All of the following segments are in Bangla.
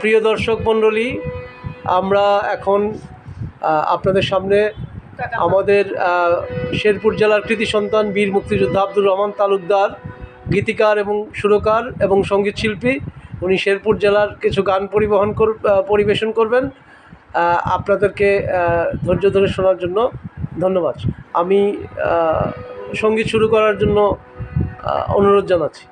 প্রিয় দর্শক মণ্ডলী আমরা এখন আপনাদের সামনে আমাদের শেরপুর জেলার কৃতি সন্তান বীর মুক্তিযোদ্ধা আব্দুর রহমান তালুকদার গীতিকার এবং সুরকার এবং সংগীত শিল্পী। উনি শেরপুর জেলার কিছু গান পরিবহন কর পরিবেশন করবেন। আপনাদেরকে ধৈর্য ধরে শোনার জন্য ধন্যবাদ। আমি সংগীত শুরু করার জন্য অনুরোধ জানাচ্ছি।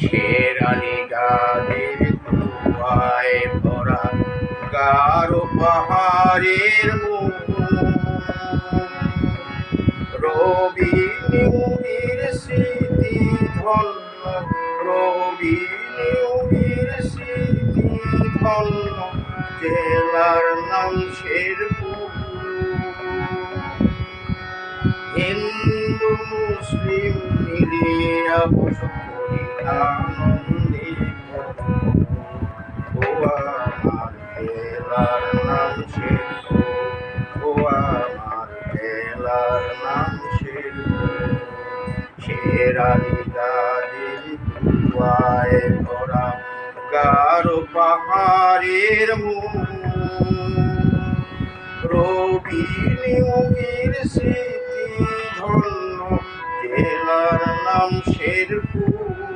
শেরানি গাদের কুয়ায় ভরা গারো পাহাড়ের মুখ। রবি নিউমির স্মৃতি ধন্য, রবি স্মৃতি ধন্য, জেলার নাম শেরপুর। হিন্দু মুসলিম মিলিয়া বসত ভরা গারো পাহাড়ের মুখ রবি নিয়োগের স্মৃতি ধন্য জেলার নাম শেরপুর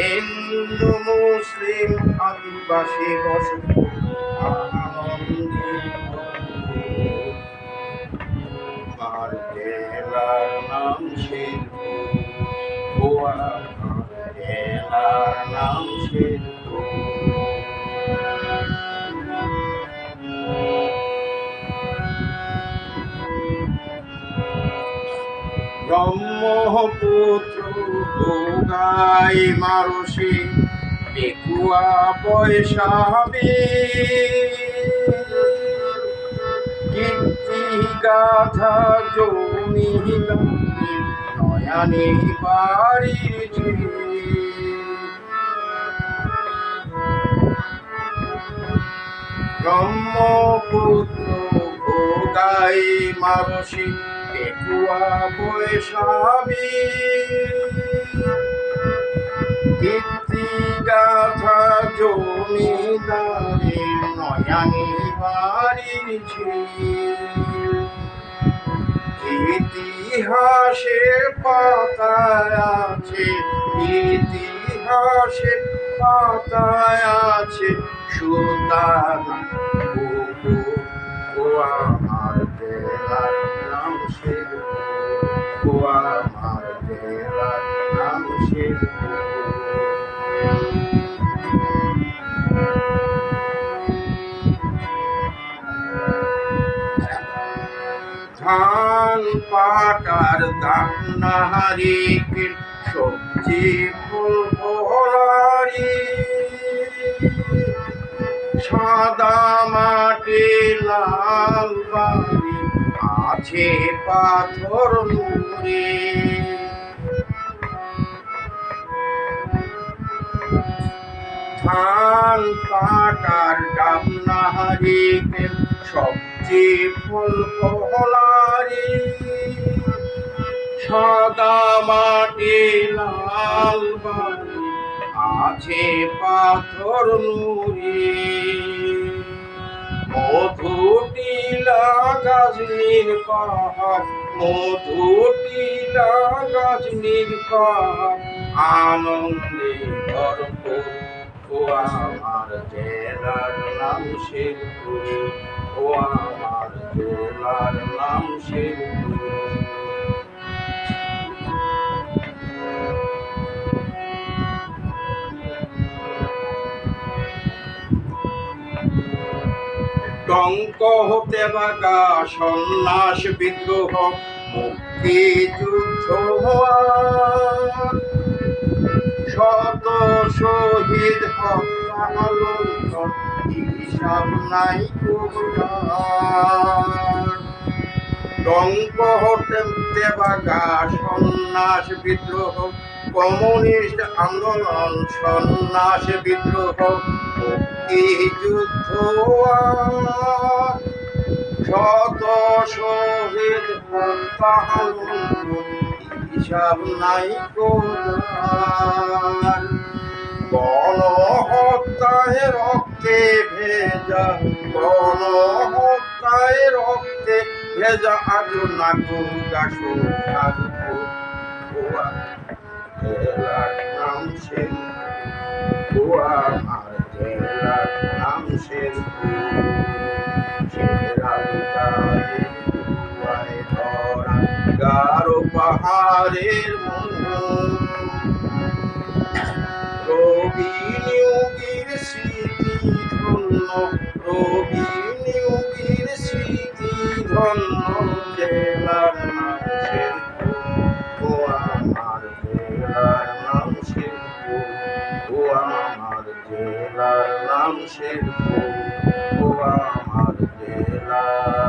হিন্দু মুসলিম আদিবাসী বসত ব্রহ্মপুত্র গাই মারসে পেকুয়া পয়সাবে কীর্তি গাথা জমি নয়ানি বাড়ির। ব্রহ্মপুত্র ভোগাই মারসি পেকুয়া বৈশাবী কীর্তি গাথা জমিদারে নয়ানি বাড়ির। ইতিহাসের পাতায় আছে, ইতিহাসের পাতায় আছে পুকুর ও ও আমার ধান পাটার হারিকে সবজি সাদা মাটি লাল বাড়ি। আছে পাথর নুরে। ধান কাটার ডাবনা হারিকে সবচেয়ে ফুল ফলারি সাদা মাটি লাল বাড়ি আছে পাথর নুরে। মধুটিলা গাজনির পাহাড় মধুটিলা গাজনির পাহাড়। আনন্দে ভরপুর ও আমার জেলার নাম শিল্প, ও আমার জেলার নাম শেরপুর টঙ্ক হতে বাগা সন্ন্যাস বিদ্রোহ মুক্তি যুদ্ধ শত শহীদ হিসাব নাই টঙ্ক হতে দেবাগা সন্ন্যাস বিদ্রোহ কমিউনিস্ট আন্দোলন, সন্ন্যাস বিদ্রোহ মুক্তি যুদ্ধ আর শত শহীদ হিসাব নাই গণহত্যায় রক্তে ভেজা, গণহত্যায় রক্তে ভেজা আজ নাগুগা জেলার নাম সেন গোয়া জেলার নাম সেন গারো পাহাড়ের রবি নিয়োগীর স্মৃতি ধন্য রবি নিয়োগীর স্মৃতি ধন্য জেলার নাম শেরপুর আমার জেলার